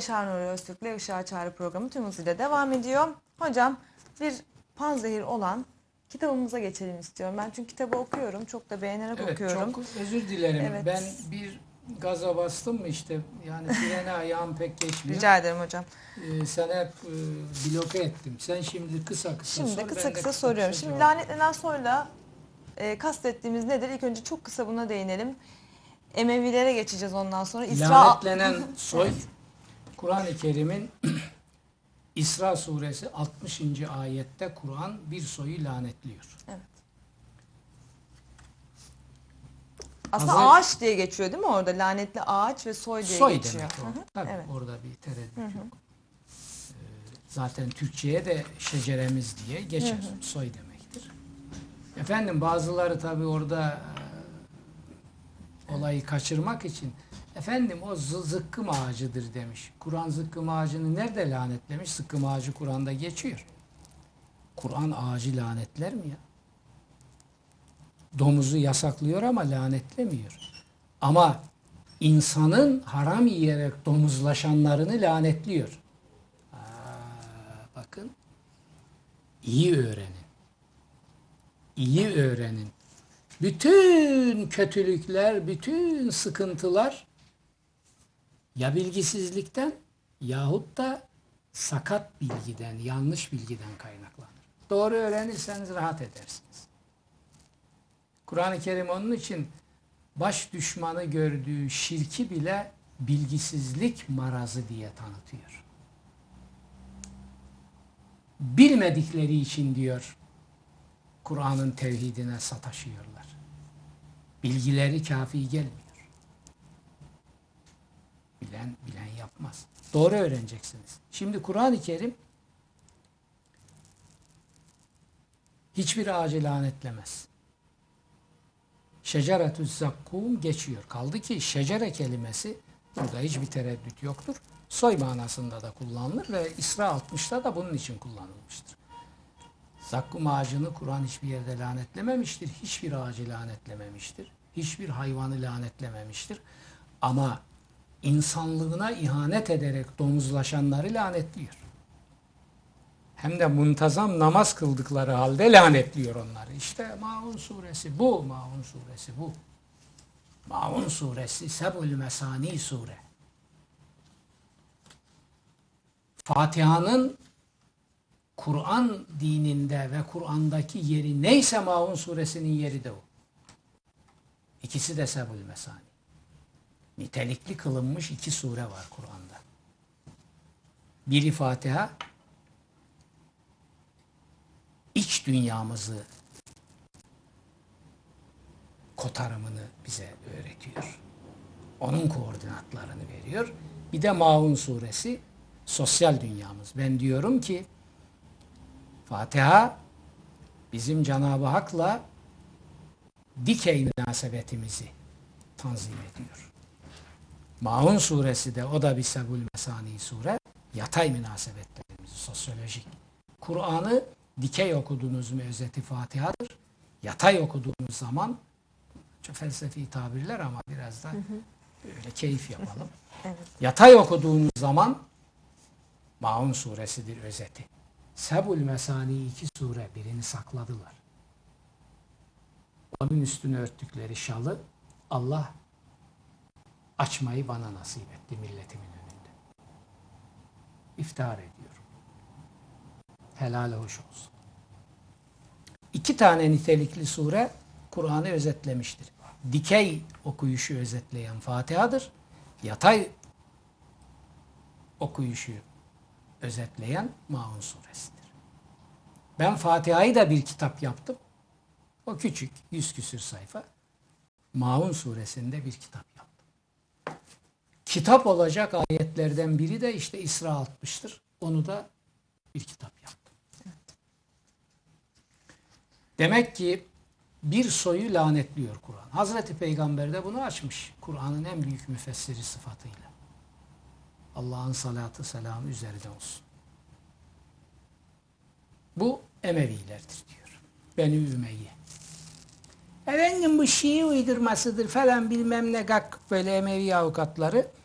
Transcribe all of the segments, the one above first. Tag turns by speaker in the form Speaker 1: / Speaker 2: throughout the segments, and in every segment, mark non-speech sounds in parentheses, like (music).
Speaker 1: Yaşar Nuri Öztürk'le Işığa Çağrı programı tüm hızıyla devam ediyor. Hocam bir panzehir olan kitabımıza geçelim istiyorum. Ben çünkü kitabı okuyorum. Çok da beğenerek
Speaker 2: Evet
Speaker 1: okuyorum.
Speaker 2: çok özür dilerim.
Speaker 1: Evet.
Speaker 2: Ben bir gaza bastım mı işte yani frene ayağım pek geçmiyor.
Speaker 1: Rica ederim hocam.
Speaker 2: Ee, sen hep e, bloke ettim. Sen şimdi kısa kısa
Speaker 1: Şimdi
Speaker 2: sor. ben
Speaker 1: kısa
Speaker 2: de
Speaker 1: kısa soruyorum. Şimdi
Speaker 2: cevap
Speaker 1: lanetlenen soyla e, kastettiğimiz nedir? İlk önce çok kısa buna değinelim. Emevilere geçeceğiz ondan sonra. İsra
Speaker 2: Lanetlenen (laughs) soy Kur'an-ı Kerim'in (clears throat) İsra suresi 60. ayette Kur'an bir soyu lanetliyor.
Speaker 1: aslında
Speaker 2: Hazır-
Speaker 1: ağaç diye geçiyor değil mi orada? Lanetli ağaç ve soy diye
Speaker 2: Soy
Speaker 1: geçiyor.
Speaker 2: demek o.
Speaker 1: Hı hı,
Speaker 2: Tabii
Speaker 1: evet.
Speaker 2: orada bir tereddüt yok. Ee, zaten Türkçe'ye de şeceremiz diye geçer. Soy demektir. Efendim bazıları tabii orada e, olayı kaçırmak için efendim o zı- zıkkım ağacıdır demiş. Kur'an zıkkım ağacını nerede lanetlemiş? Zıkkım ağacı Kur'an'da geçiyor. Kur'an ağacı lanetler mi ya? Domuzu yasaklıyor ama lanetlemiyor. Ama insanın haram yiyerek domuzlaşanlarını lanetliyor. Aa, bakın iyi öğrenin. İyi öğrenin. Bütün kötülükler, bütün sıkıntılar ya bilgisizlikten yahut da sakat bilgiden, yanlış bilgiden kaynaklanır. Doğru öğrenirseniz rahat edersiniz. Kur'an-ı Kerim onun için baş düşmanı gördüğü şirki bile bilgisizlik marazı diye tanıtıyor. Bilmedikleri için diyor Kur'an'ın tevhidine sataşıyorlar. Bilgileri kafi gelmiyor. Bilen bilen yapmaz. Doğru öğreneceksiniz. Şimdi Kur'an-ı Kerim hiçbir ağacı lanetlemez. Şeceretü zakkum geçiyor. Kaldı ki şecere kelimesi burada hiçbir tereddüt yoktur. Soy manasında da kullanılır ve İsra 60'ta da bunun için kullanılmıştır. Zakkum ağacını Kur'an hiçbir yerde lanetlememiştir. Hiçbir ağacı lanetlememiştir. Hiçbir hayvanı lanetlememiştir. Ama insanlığına ihanet ederek domuzlaşanları lanetliyor. Hem de muntazam namaz kıldıkları halde lanetliyor onları. İşte Maun suresi bu, Maun suresi bu. Maun suresi Sebül Mesani sure. Fatiha'nın Kur'an dininde ve Kur'an'daki yeri neyse Maun suresinin yeri de o. İkisi de Sebül Mesani. Nitelikli kılınmış iki sure var Kur'an'da. Biri Fatiha, iç dünyamızı kotarımını bize öğretiyor. Onun koordinatlarını veriyor. Bir de Maun suresi sosyal dünyamız. Ben diyorum ki Fatiha bizim Cenab-ı Hak'la dikey münasebetimizi tanzim ediyor. Maun suresi de o da bir sebul mesani sure. Yatay münasebetlerimizi, sosyolojik. Kur'an'ı dikey okuduğunuz mu özeti Fatiha'dır. Yatay okuduğunuz zaman çok felsefi tabirler ama biraz da böyle keyif yapalım. (laughs)
Speaker 1: Evet.
Speaker 2: Yatay okuduğunuz zaman Maun suresidir özeti. Sebul Mesani iki sure birini sakladılar. Onun üstüne örttükleri şalı Allah açmayı bana nasip etti milletimin önünde. İftihar ediyorum. Helal hoş olsun. İki tane nitelikli sure Kur'an'ı özetlemiştir. Dikey okuyuşu özetleyen Fatiha'dır. Yatay okuyuşu özetleyen Maun suresidir. Ben Fatiha'yı da bir kitap yaptım. O küçük, yüz küsür sayfa. Maun suresinde bir kitap yaptım. Kitap olacak ayetlerden biri de işte İsra 60'tır. Onu da bir kitap yaptım. Demek ki bir soyu lanetliyor Kur'an. Hazreti Peygamber de bunu açmış. Kur'an'ın en büyük müfessiri sıfatıyla. Allah'ın salatı selamı üzerine olsun. Bu Emevilerdir diyor. Beni Ümeyye. Efendim bu Şii uydurmasıdır falan bilmem ne gak böyle Emevi avukatları.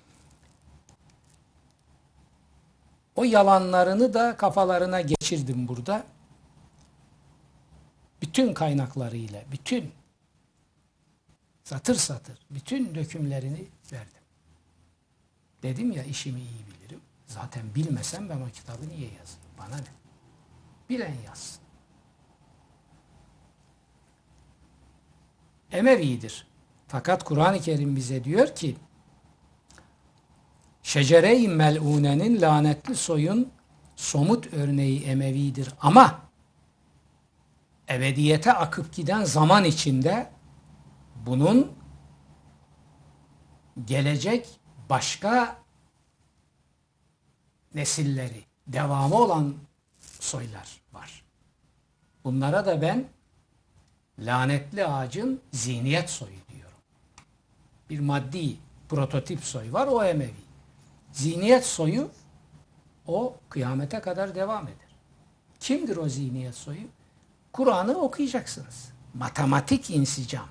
Speaker 2: O yalanlarını da kafalarına geçirdim burada. Bütün kaynaklarıyla, bütün satır satır, bütün dökümlerini verdim. Dedim ya işimi iyi bilirim. Zaten bilmesem ben o kitabı niye yazayım? Bana ne? Bilen yazsın. Emevidir. Fakat Kur'an-ı Kerim bize diyor ki Şecere-i mel'unenin lanetli soyun somut örneği Emevidir ama ebediyete akıp giden zaman içinde bunun gelecek başka nesilleri, devamı olan soylar var. Bunlara da ben lanetli ağacın zihniyet soyu diyorum. Bir maddi prototip soy var o Emevi. Zihniyet soyu o kıyamete kadar devam eder. Kimdir o zihniyet soyu? Kur'an'ı okuyacaksınız. Matematik insicam.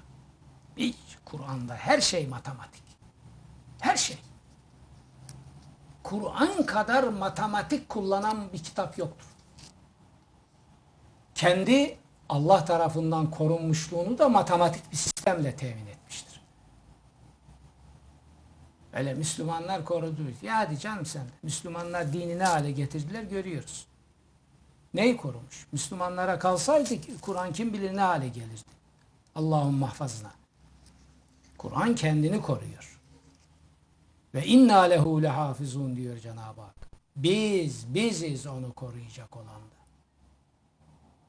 Speaker 2: Hiç Kur'an'da her şey matematik. Her şey. Kur'an kadar matematik kullanan bir kitap yoktur. Kendi Allah tarafından korunmuşluğunu da matematik bir sistemle temin etmiştir. Öyle Müslümanlar korudu. Ya hadi canım sen. Müslümanlar dini ne hale getirdiler görüyoruz. Neyi korumuş? Müslümanlara kalsaydı Kur'an kim bilir ne hale gelirdi. Allah'ın mahfazına. Kur'an kendini koruyor. Ve inna lehu lehafizun diyor Cenab-ı Hak. Biz, biziz onu koruyacak olan da.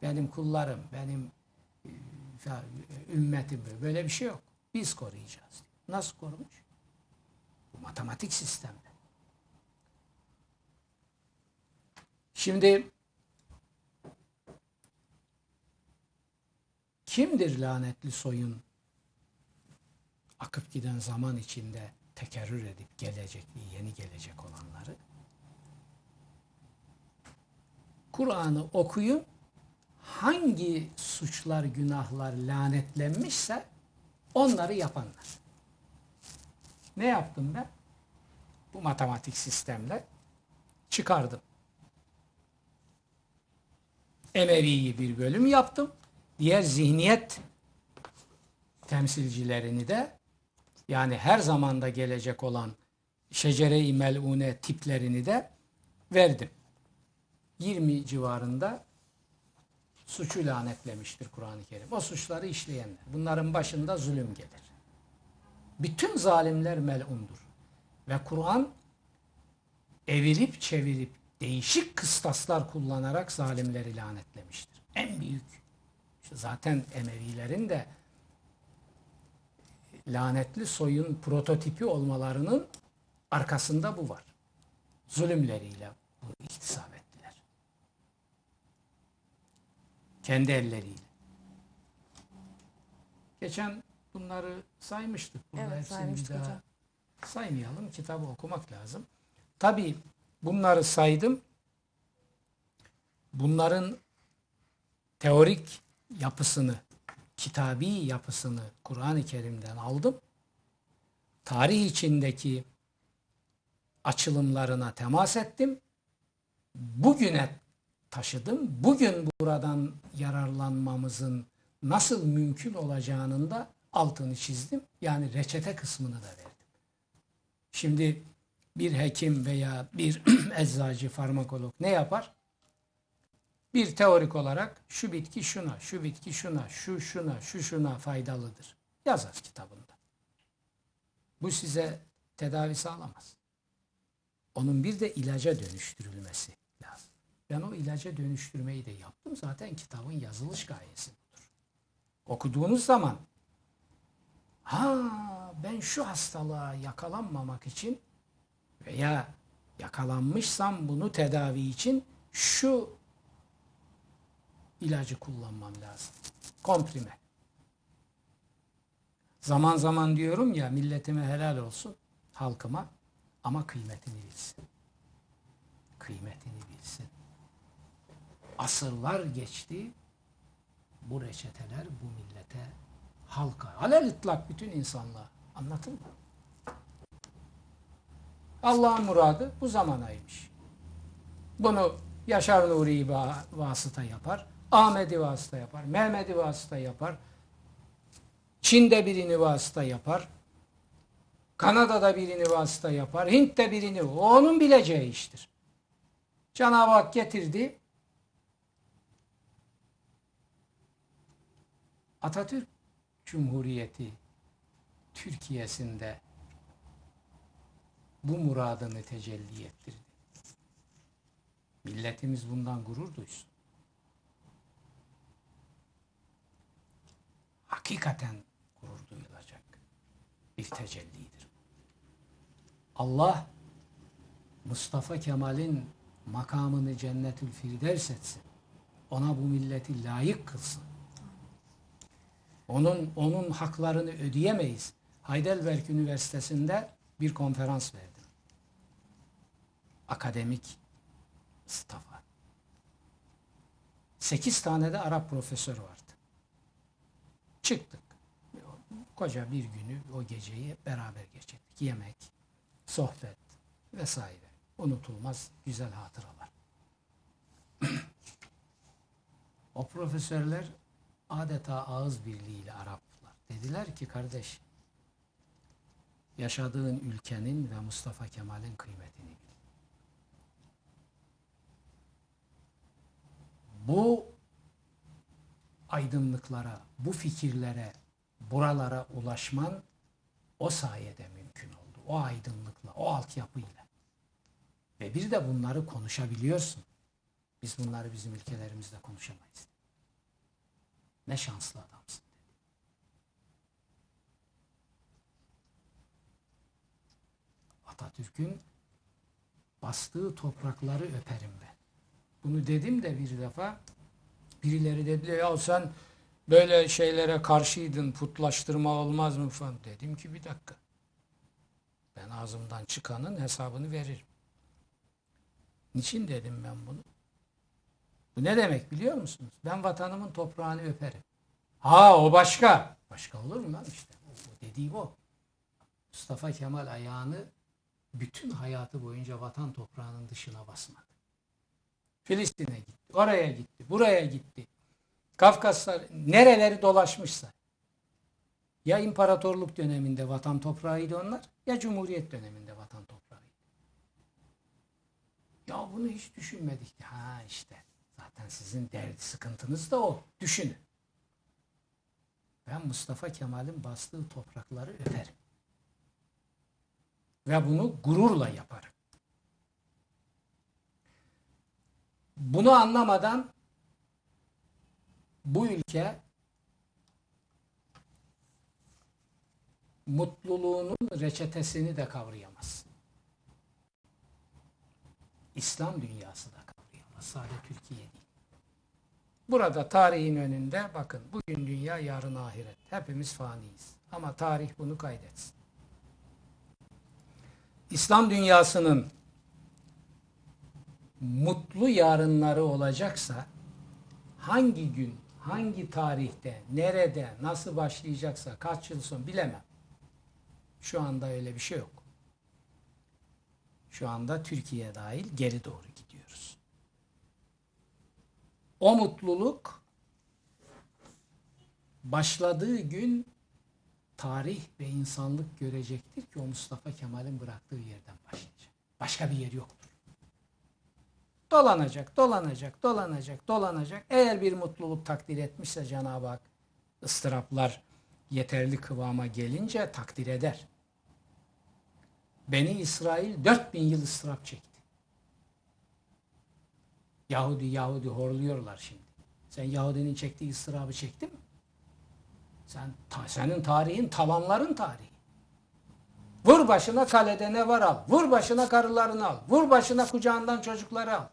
Speaker 2: Benim kullarım, benim e, ümmetim böyle bir şey yok. Biz koruyacağız. Nasıl korumuş? Matematik sistemde. Şimdi kimdir lanetli soyun akıp giden zaman içinde tekerrür edip gelecek, yeni gelecek olanları? Kur'an'ı okuyun, hangi suçlar, günahlar lanetlenmişse onları yapanlar. Ne yaptım ben? Bu matematik sistemle çıkardım. Emevi'yi bir bölüm yaptım. Diğer zihniyet temsilcilerini de yani her zamanda gelecek olan şecere-i melune tiplerini de verdim. 20 civarında suçu lanetlemiştir Kur'an-ı Kerim. O suçları işleyenler. Bunların başında zulüm gelir. Bütün zalimler melundur. Ve Kur'an evirip çevirip değişik kıstaslar kullanarak zalimleri lanetlemiştir. En büyük. zaten Emevilerin de lanetli soyun prototipi olmalarının arkasında bu var. Zulümleriyle bunu iktisap ettiler. Kendi elleriyle. Geçen bunları saymıştık. Burada
Speaker 1: Evet, saymıştık hocam.
Speaker 2: saymayalım. Kitabı okumak lazım. Tabii bunları saydım. Bunların teorik yapısını, kitabi yapısını Kur'an-ı Kerim'den aldım. Tarih içindeki açılımlarına temas ettim. Bugüne taşıdım. Bugün buradan yararlanmamızın nasıl mümkün olacağının da altını çizdim. Yani reçete kısmını da verdim. Şimdi bir hekim veya bir (clears throat) eczacı, farmakolog ne yapar? Bir teorik olarak şu bitki şuna, şu bitki şuna, şu şuna, şu şuna faydalıdır. Yazar kitabında. Bu size tedavi sağlamaz. Onun bir de ilaca dönüştürülmesi lazım. Ben o ilaca dönüştürmeyi de yaptım. Zaten kitabın yazılış gayesi budur. Okuduğunuz zaman ha ben şu hastalığa yakalanmamak için veya yakalanmışsam bunu tedavi için şu ilacı kullanmam lazım. Komprime. Zaman zaman diyorum ya milletime helal olsun, halkıma ama kıymetini bilsin. Kıymetini bilsin. Asırlar geçti. Bu reçeteler bu millete, halka, alel itlak bütün insanlığa anlatıldı. Allah'ın muradı bu zamanaymış. Bunu Yaşar Nuri'yi va- vasıta yapar. Ahmet'i vasıta yapar. Mehmet'i vasıta yapar. Çin'de birini vasıta yapar. Kanada'da birini vasıta yapar. Hint'te birini. O onun bileceği iştir. Cenab-ı Hak getirdi. Atatürk Cumhuriyeti Türkiye'sinde bu muradını tecelli ettirdi. Milletimiz bundan gurur duysun. Hakikaten gurur duyulacak bir tecellidir. Allah Mustafa Kemal'in makamını cennetül firdevs etsin. Ona bu milleti layık kılsın. Onun onun haklarını ödeyemeyiz. Heidelberg Üniversitesi'nde bir konferans verdim. Akademik stafa. Sekiz tane de Arap profesör vardı. Çıktık. Koca bir günü o geceyi beraber geçirdik. Yemek, sohbet vesaire. Unutulmaz güzel hatıralar. (clears throat) o profesörler adeta ağız birliğiyle Araplar. Dediler ki kardeş yaşadığın ülkenin ve Mustafa Kemal'in kıymetini bil. Bu aydınlıklara, bu fikirlere, buralara ulaşman o sayede mümkün oldu. O aydınlıkla, o altyapıyla. Ve bir de bunları konuşabiliyorsun. Biz bunları bizim ülkelerimizde konuşamayız. Ne şanslı adamsın. Atatürk'ün bastığı toprakları öperim ben. Bunu dedim de bir defa birileri dediler ya sen böyle şeylere karşıydın putlaştırma olmaz mı falan. Dedim ki bir dakika. Ben ağzımdan çıkanın hesabını veririm. Niçin dedim ben bunu? Bu ne demek biliyor musunuz? Ben vatanımın toprağını öperim. Ha o başka. Başka olur mu lan işte? O, dediğim o. Mustafa Kemal ayağını bütün hayatı boyunca vatan toprağının dışına basmadı. Filistin'e gitti, oraya gitti, buraya gitti. Kafkaslar nereleri dolaşmışsa. Ya imparatorluk döneminde vatan toprağıydı onlar ya cumhuriyet döneminde vatan toprağıydı. Ya bunu hiç düşünmedik. Ha işte zaten sizin derdi sıkıntınız da o. Düşünün. Ben Mustafa Kemal'in bastığı toprakları öperim. Ve bunu gururla yaparım. Bunu anlamadan bu ülke mutluluğunun reçetesini de kavrayamaz. İslam dünyası da kavrayamaz. Sadece Türkiye değil. Burada tarihin önünde bakın bugün dünya yarın ahiret. Hepimiz faniyiz. Ama tarih bunu kaydetsin. İslam dünyasının mutlu yarınları olacaksa hangi gün, hangi tarihte, nerede, nasıl başlayacaksa, kaç yıl sonra bilemem. Şu anda öyle bir şey yok. Şu anda Türkiye dahil geri doğru gidiyoruz. O mutluluk başladığı gün tarih ve insanlık görecektir ki o Mustafa Kemal'in bıraktığı yerden başlayacak. Başka bir yer yoktur. Dolanacak, dolanacak, dolanacak, dolanacak. Eğer bir mutluluk takdir etmişse Cenab-ı Hak ıstıraplar yeterli kıvama gelince takdir eder. Beni İsrail 4000 yıl ıstırap çekti. Yahudi Yahudi horluyorlar şimdi. Sen Yahudinin çektiği ıstırabı çektin mi? Sen ta, senin tarihin tavanların tarihi. Vur başına kalede ne var al. Vur başına karılarını al. Vur başına kucağından çocukları al.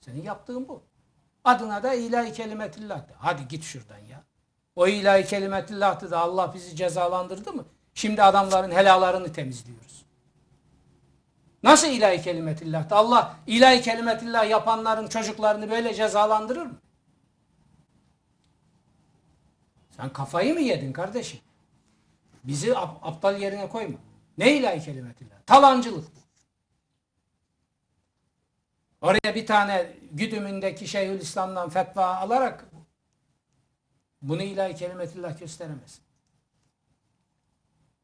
Speaker 2: Senin yaptığın bu. Adına da ilahi kelimetillah de. Hadi git şuradan ya. O ilahi kelimetillah'tı da Allah bizi cezalandırdı mı? Şimdi adamların helalarını temizliyoruz. Nasıl ilahi kelimetillah'tı? Allah ilahi kelimetillah yapanların çocuklarını böyle cezalandırır mı? Sen kafayı mı yedin kardeşim? Bizi ap- aptal yerine koyma. Ne ilahi kelimetillah? Talancılık. Oraya bir tane güdümündeki Şeyhülislam'dan fetva alarak bunu ilahi kelimetillah gösteremez.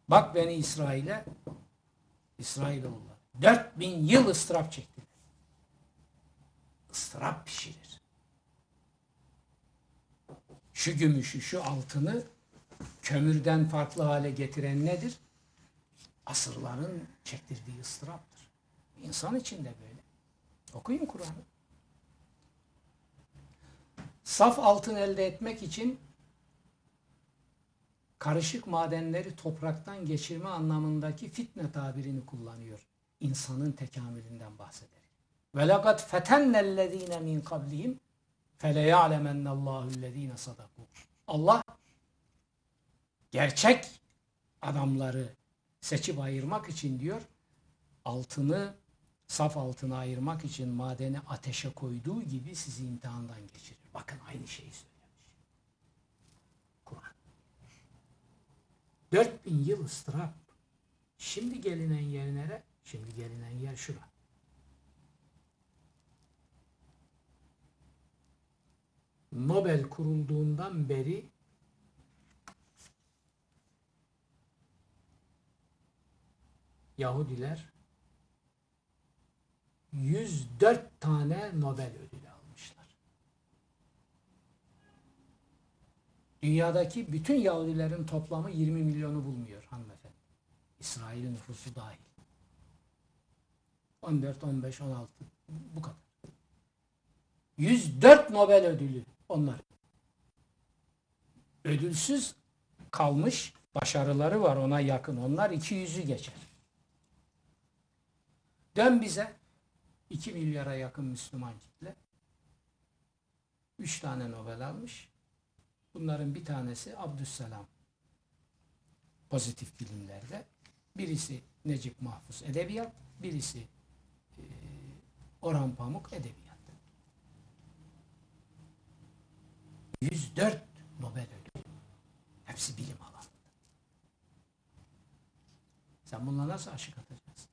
Speaker 2: Bak beni İsrail'e İsrailoğulları 4000 yıl ıstırap çektiler. Istırap pişirir. Şu gümüşü, şu altını kömürden farklı hale getiren nedir? Asırların çektirdiği ıstıraptır. İnsan için de böyle. Okuyun Kur'an'ı. Saf altın elde etmek için karışık madenleri topraktan geçirme anlamındaki fitne tabirini kullanıyor. İnsanın tekamülünden bahsederek. Ve lekad fetennellezine min kablihim feleya'lemennallahu sadaku. Allah gerçek adamları seçip ayırmak için diyor altını saf altını ayırmak için madeni ateşe koyduğu gibi sizi imtihandan geçirir. Bakın aynı şeyi söylemiş. Kur'an. 4000 yıl ıstırap. Şimdi gelinen yer nere? Şimdi gelinen yer şura. Nobel kurulduğundan beri Yahudiler 104 tane Nobel ödülü almışlar. Dünyadaki bütün Yahudilerin toplamı 20 milyonu bulmuyor hanımefendi. İsrail nüfusu dahil. 14, 15, 16 bu kadar. 104 Nobel ödülü onlar. Ödülsüz kalmış başarıları var ona yakın. Onlar 200'ü geçer. Dön bize 2 milyara yakın Müslüman kitle. 3 tane Nobel almış. Bunların bir tanesi Abdüsselam. Pozitif bilimlerde. Birisi Necip Mahfuz Edebiyat. Birisi Orhan Pamuk Edebiyat. 104 Nobel ödülü. Hepsi bilim alanında. Sen bununla nasıl aşık atacaksın?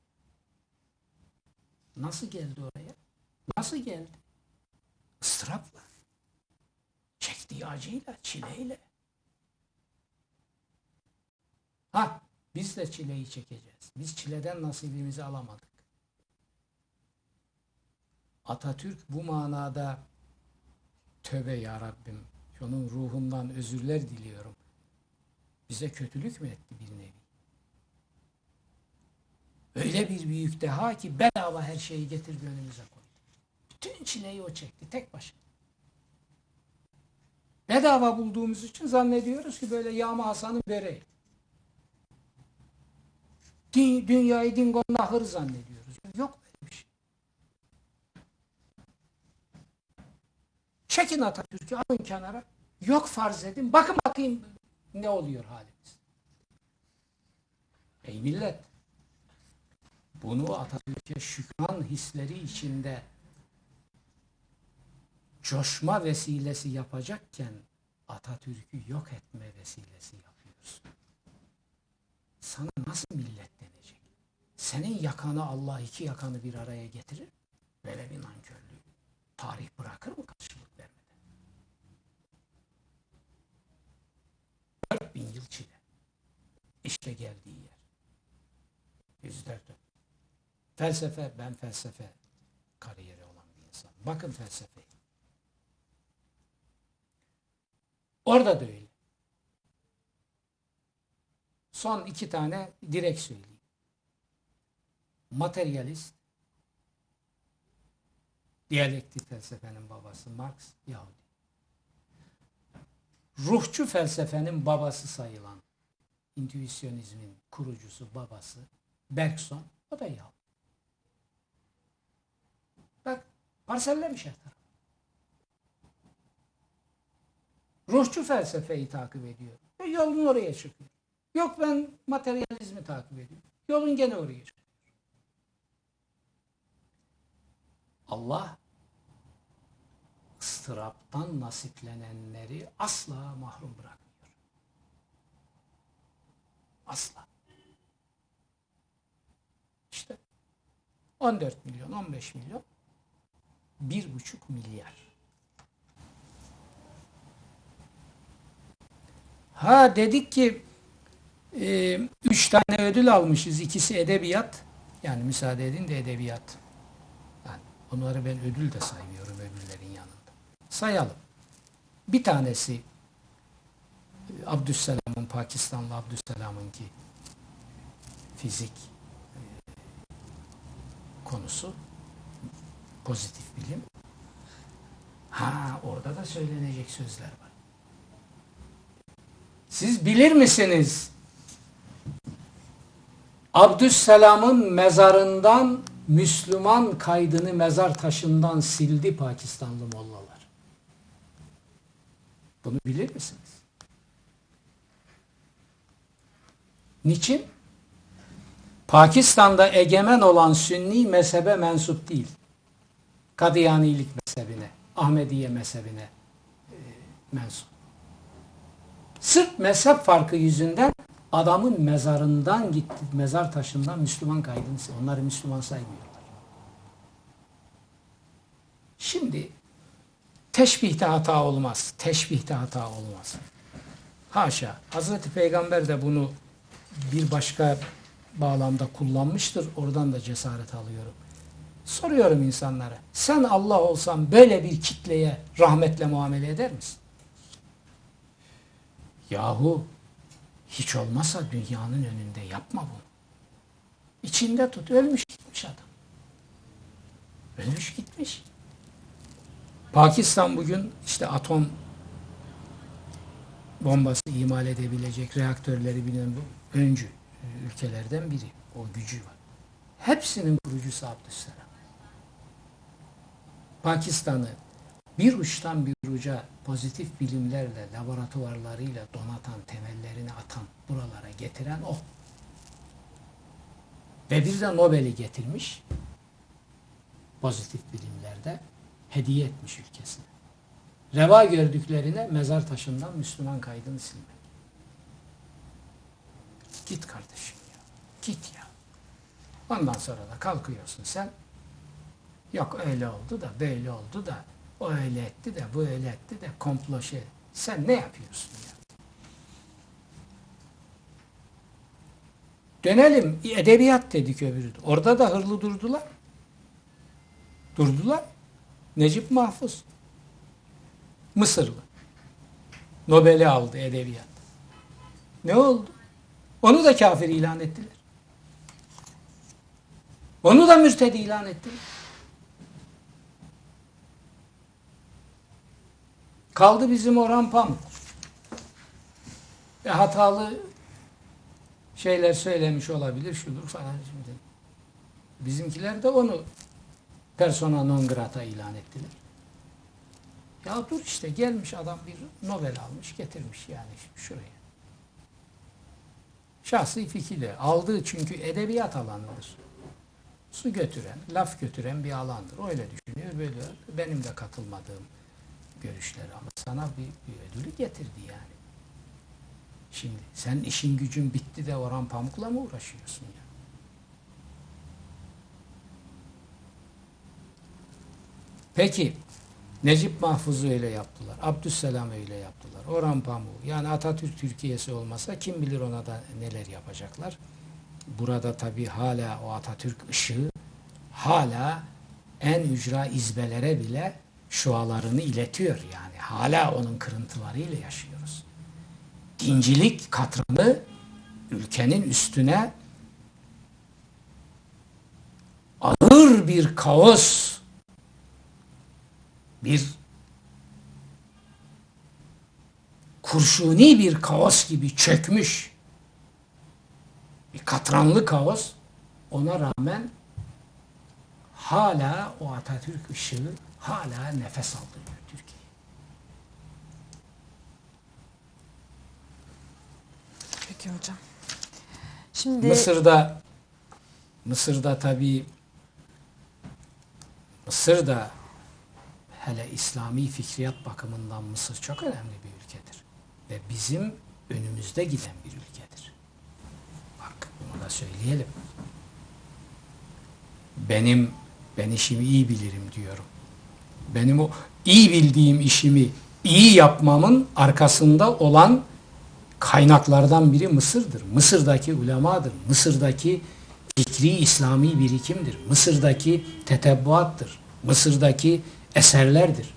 Speaker 2: Nasıl geldi oraya? Nasıl geldi? Istırapla. Çektiği acıyla, çileyle. Ha, biz de çileyi çekeceğiz. Biz çileden nasibimizi alamadık. Atatürk bu manada tövbe ya Rabbim, onun ruhundan özürler diliyorum. Bize kötülük mü etti bir nevi? Öyle bir büyük deha ki bedava her şeyi getirdi önümüze koydu. Bütün çileyi o çekti tek başına. Bedava bulduğumuz için zannediyoruz ki böyle Yağma Hasan'ın böreği. Dü- Dünyayı dingonun ahırı zannediyoruz. Yok böyle bir şey. Çekin Atatürk'ü alın kenara. Yok farz edin. Bakın bakayım ne oluyor halimiz. Ey millet bunu Atatürk'e şükran hisleri içinde coşma vesilesi yapacakken Atatürk'ü yok etme vesilesi yapıyorsun. Sana nasıl millet denecek? Senin yakanı Allah iki yakanı bir araya getirir. Böyle bir nankörlüğü. Tarih bırakır mı karşılık vermeden? 4000 yıl çile. İşte geldiği yer. 104 Felsefe, ben felsefe kariyeri olan bir insan. Bakın felsefeyi. Orada da öyle. Son iki tane direkt söyleyeyim. Materyalist, diyalektik felsefenin babası Marx, Yahudi. Ruhçu felsefenin babası sayılan, intüisyonizmin kurucusu, babası Bergson, o da Yahudi. Bak parsellemiş her tarafı. Ruhçu felsefeyi takip ediyor. Ve yolun oraya çıkıyor. Yok ben materyalizmi takip ediyorum. Yolun gene oraya çıkıyor. Allah ıstıraptan nasiplenenleri asla mahrum bırakmıyor. Asla. İşte 14 milyon, 15 milyon Bir buçuk milyar. Ha dedik ki e, üç tane ödül almışız. İkisi edebiyat. Yani müsaade edin de edebiyat. Yani onları ben ödül de saymıyorum. Sayalım. Bir tanesi e, Abdüsselam'ın, Pakistanlı Abdüsselam'ın ki fizik e, konusu pozitif bilim. Ha orada da söylenecek sözler var. Siz bilir misiniz? Abdüsselam'ın mezarından Müslüman kaydını mezar taşından sildi Pakistanlı mollalar. Bunu bilir misiniz? Niçin? Pakistan'da egemen olan Sünni mezhebe mensup değil. Kadıyanilik mezhebine, Ahmediye mezhebine e, mensup. Sırf mezhep farkı yüzünden adamın mezarından gitti, mezar taşından Müslüman kaydını, onları Müslüman saymıyorlar. Şimdi teşbihte hata olmaz. Teşbihte hata olmaz. Haşa. Hazreti Peygamber de bunu bir başka bağlamda kullanmıştır. Oradan da cesaret alıyorum. Soruyorum insanlara. Sen Allah olsan böyle bir kitleye rahmetle muamele eder misin? Yahu hiç olmazsa dünyanın önünde yapma bunu. İçinde tut. Ölmüş gitmiş adam. Ölmüş gitmiş. Pakistan bugün işte atom bombası imal edebilecek reaktörleri bilen bu öncü ülkelerden biri. O gücü var. Hepsinin kurucusu Abdüsselam. Pakistan'ı bir uçtan bir uca pozitif bilimlerle, laboratuvarlarıyla donatan, temellerini atan, buralara getiren o. Ve bir de Nobel'i getirmiş. Pozitif bilimlerde hediye etmiş ülkesine. Reva gördüklerine mezar taşından Müslüman kaydını silmek. Git kardeşim ya. Git ya. Ondan sonra da kalkıyorsun sen. Yok öyle oldu da böyle oldu da o öyle etti de bu öyle etti de komplo şey. Sen ne yapıyorsun ya? Dönelim edebiyat dedik öbürü. Orada da hırlı durdular. Durdular. Necip Mahfuz. Mısırlı. Nobel'i aldı edebiyat. Ne oldu? Onu da kafir ilan ettiler. Onu da mürted ilan ettiler. Kaldı bizim Orhan Pamuk. E, hatalı şeyler söylemiş olabilir, şudur falan şimdi. Bizimkiler de onu persona non grata ilan ettiler. Ya dur işte gelmiş adam bir Nobel almış getirmiş yani şuraya. Şahsi fikirle aldığı çünkü edebiyat alanıdır. Su götüren, laf götüren bir alandır. Öyle düşünüyor böyle. Benim de katılmadığım görüşler ama sana bir, bir ödülü getirdi yani. Şimdi sen işin gücün bitti de Orhan Pamuk'la mı uğraşıyorsun ya? Peki Necip Mahfuz'u öyle yaptılar. Abdüsselam öyle yaptılar. Orhan Pamuk. Yani Atatürk Türkiye'si olmasa kim bilir ona da neler yapacaklar. Burada tabii hala o Atatürk ışığı hala en ücra izbelere bile şualarını iletiyor yani. Hala onun kırıntılarıyla yaşıyoruz. Dincilik katranı ülkenin üstüne ağır bir kaos, bir kurşuni bir kaos gibi çökmüş. Bir katranlı kaos ona rağmen hala o Atatürk ışığı hala nefes aldırıyor Türkiye.
Speaker 1: Peki hocam. Şimdi
Speaker 2: Mısır'da Mısır'da tabii Mısır'da hele İslami fikriyat bakımından Mısır çok önemli bir ülkedir. Ve bizim önümüzde giden bir ülkedir. Bak bunu da söyleyelim. Benim ben işimi iyi bilirim diyorum. Benim o iyi bildiğim işimi iyi yapmamın arkasında olan kaynaklardan biri Mısır'dır. Mısır'daki ulemadır. Mısır'daki fikri İslami birikimdir. Mısır'daki tetebbuattır. Mısır'daki eserlerdir.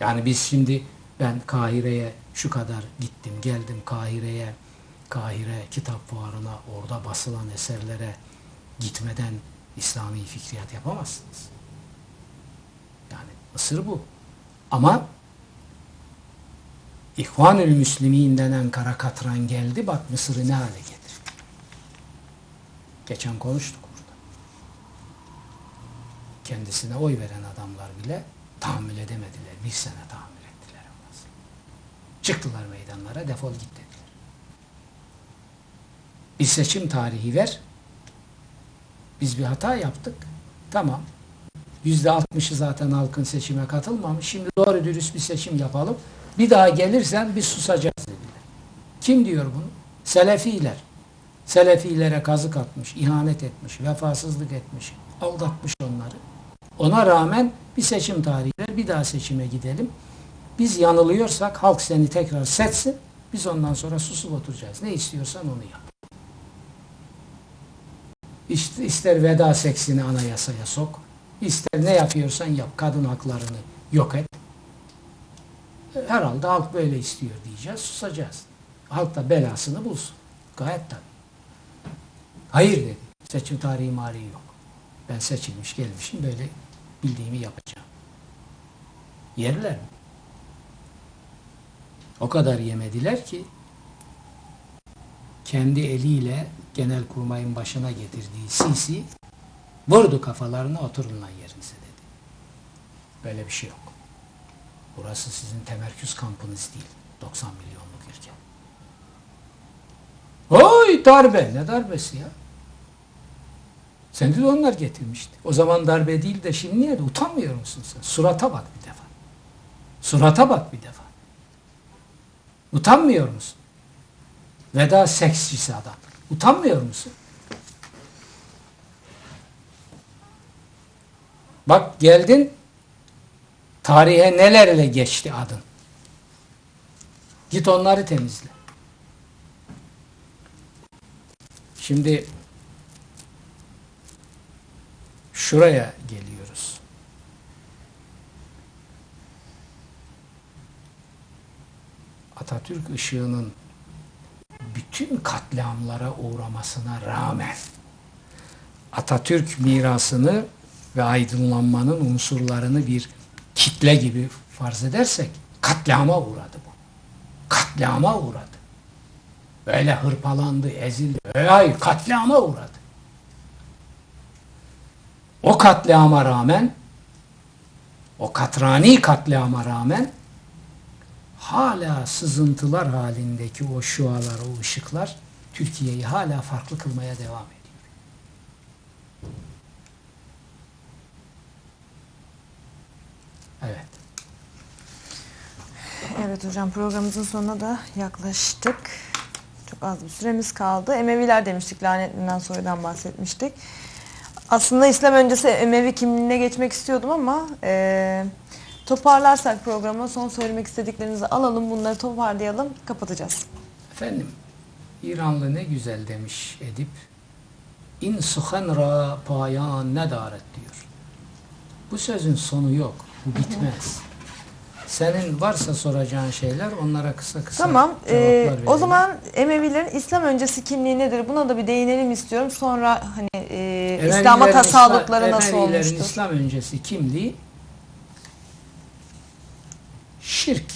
Speaker 2: Yani biz şimdi ben Kahire'ye şu kadar gittim, geldim Kahire'ye, Kahire kitap fuarına, orada basılan eserlere gitmeden İslami fikriyat yapamazsınız. Yani Mısır bu. Ama İhvanül Müslümin denen kara katran geldi, bak Mısır'ı ne hale getirdi. Geçen konuştuk. Kendisine oy veren adamlar bile tahammül edemediler. Bir sene tahammül ettiler. Çıktılar meydanlara, defol git dediler. Bir seçim tarihi ver. Biz bir hata yaptık. Tamam. Yüzde altmışı zaten halkın seçime katılmamış. Şimdi doğru dürüst bir seçim yapalım. Bir daha gelirsen biz susacağız dediler. Kim diyor bunu? Selefiler. Selefilere kazık atmış, ihanet etmiş, vefasızlık etmiş, aldatmış onları. Ona rağmen bir seçim tarihi ver, bir daha seçime gidelim. Biz yanılıyorsak halk seni tekrar seçsin. Biz ondan sonra susup oturacağız. Ne istiyorsan onu yap. İşte ister veda seksini anayasaya sok, ister ne yapıyorsan yap, kadın haklarını yok et. Herhalde halk böyle istiyor diyeceğiz, susacağız. Halk da belasını bulsun. Gayet tabii. Hayır dedi. Seçim tarihi mari yok. Ben seçilmiş gelmişim böyle bildiğimi yapacağım. Yerler mi? O kadar yemediler ki kendi eliyle Genelkurmay'ın başına getirdiği Sisi vurdu kafalarına oturun lan yerinize dedi. Böyle bir şey yok. Burası sizin temerküz kampınız değil. 90 milyonluk ülke. Oy darbe. Ne darbesi ya? Sen de onlar getirmişti. O zaman darbe değil de şimdi niye de utanmıyor musun sen? Surata bak bir defa. Surata bak bir defa. Utanmıyor musun? Veda seksçisi adam. Utanmıyor musun? Bak geldin tarihe nelerle geçti adın. Git onları temizle. Şimdi şuraya geliyoruz. Atatürk ışığının bütün katliamlara uğramasına rağmen Atatürk mirasını ve aydınlanmanın unsurlarını bir kitle gibi farz edersek katliama uğradı bu. Katliama uğradı. Böyle hırpalandı, ezildi. Hayır, katliama uğradı. O katliama rağmen o katrani katliama rağmen hala sızıntılar halindeki o şualar, o ışıklar Türkiye'yi hala farklı kılmaya devam ediyor. Evet.
Speaker 1: Evet hocam programımızın sonuna da yaklaştık. Çok az bir süremiz kaldı. Emeviler demiştik, lanetlenen soydan bahsetmiştik. Aslında İslam öncesi Emevi kimliğine geçmek istiyordum ama e, toparlarsak programa son söylemek istediklerinizi alalım, bunları toparlayalım, kapatacağız.
Speaker 2: Efendim, İranlı ne güzel demiş Edip. İn suhen ra payan ne daret diyor. Bu sözün sonu yok. Bu bitmez. Senin varsa soracağın şeyler onlara kısa kısa
Speaker 1: Tamam.
Speaker 2: cevaplar
Speaker 1: e,
Speaker 2: verelim.
Speaker 1: o zaman Emevilerin İslam öncesi kimliği nedir? Buna da bir değinelim istiyorum. Sonra hani e,
Speaker 2: Emevilerin
Speaker 1: İslam'a
Speaker 2: İsla-
Speaker 1: tasallukları nasıl
Speaker 2: Emevilerin
Speaker 1: olmuştur?
Speaker 2: İslam öncesi kimliği şirk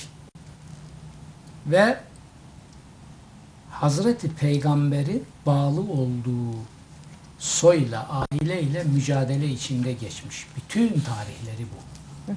Speaker 2: ve Hazreti Peygamber'in bağlı olduğu soyla, aileyle mücadele içinde geçmiş. Bütün tarihleri bu.